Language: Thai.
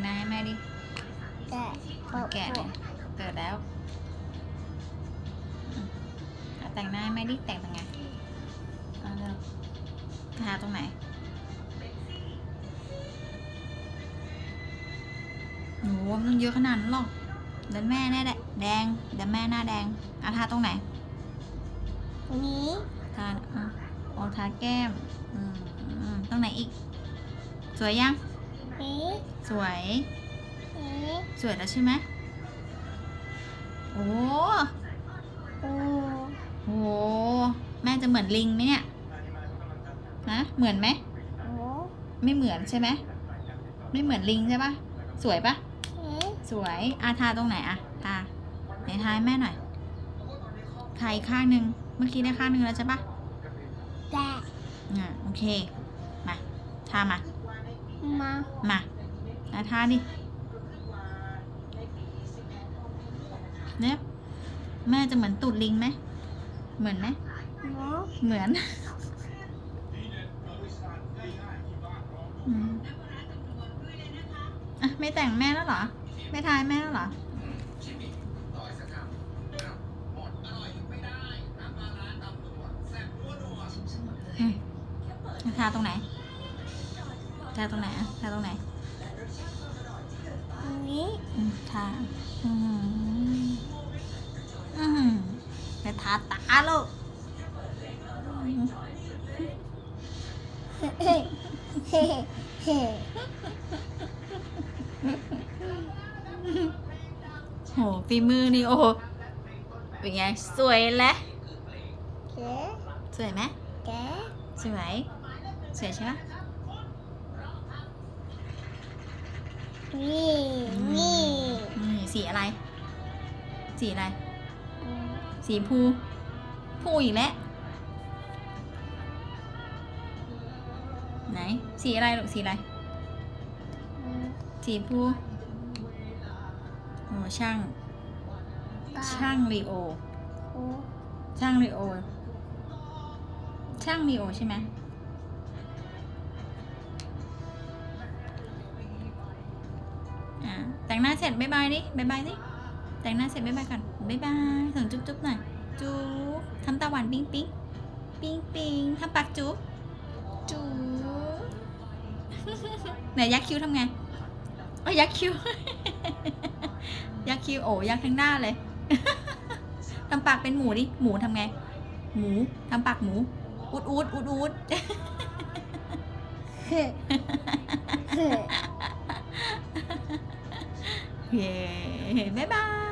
งหน้าให้แม่ดิ แกะโปะแกะเลยเกิดแล้วอืมอะแต่งหน้าให้แม่ดิ แต่งเป็นไงเอาเร็วทาตรงไหน โหมันต้องเยอะขนาดนั้นหรอกเดี๋ยวแม่แน่แดแดงเดี๋ยวแม่หน้าแดงอะทาตรงไหน นี้ทาอะโอาทาแก้ม อืมอืมตรงไหนอีก สวยยังนี้ สวยนี้สวยแล้วใช่ไหมโอ้โอ้โห แม่จะเหมือนลิงไหมเนี่ยฮะเหมือนไหมโอ้ไม่เหมือนใช่ไหม ไม่เหมือนลิงใช่ปะสวยปะนี้สวยอาทาตรงไหนอะทาไหนทาให้แม่หน่อยทาอีกข้างหนึ่งเมื่อกี้ได้ข้างหนึ่งแล้วใช่ปะแกะอ่าโอเค มา ทามา มามาอาทาดิเนี่ยแม่จะเหมือนตูดลิงไหม เหมือนไหมหมูเหมือนอืมอะไม่แต่งแม่แล้วเหรอ ไม่ทายแม่แล้วเหรออืมทาตรงไหน ทาตรงไหนอะทาตรงไหนนี้อืมทาอืมอืมไปทาตาลูกเฮ้เฮ้เฮ้เฮ้โหฝีมือนี่โอ้โหเป็นไง สวยแล้วแกะสวยไหมแกะสวยสวยใช่ปะ นี่นี่นี่สีอะไร สีอะไร สีพูพูอีกแล้วไหน สีอะไรลูกสีอะไร สีพูโอ้ช่าง ช่างลีโอโอ้ช่างลีโอ ช่างลีโอใช่ไหม แต่งหน้าเสร็จบ๊ายบายดิบ๊ายบายดิแต่งหน้าเสร็จบ๊ายบายก่อนบ๊ายบายส่งจุ๊บจุ๊บหน่อยจุ๊บทำตาหวานปิ๊งปิ๊งปิ๊งปิ๊งทำปากจุ๊บจุ๊บไหนยักคิ้วทำไงโอ้ยักคิ้วยักคิ้วโอ้ยักทั้งหน้าเลยทำปากเป็นหมูดิหมูทำไง หมูทำปากหมูอุดอุดอุดอุด เฮ้เ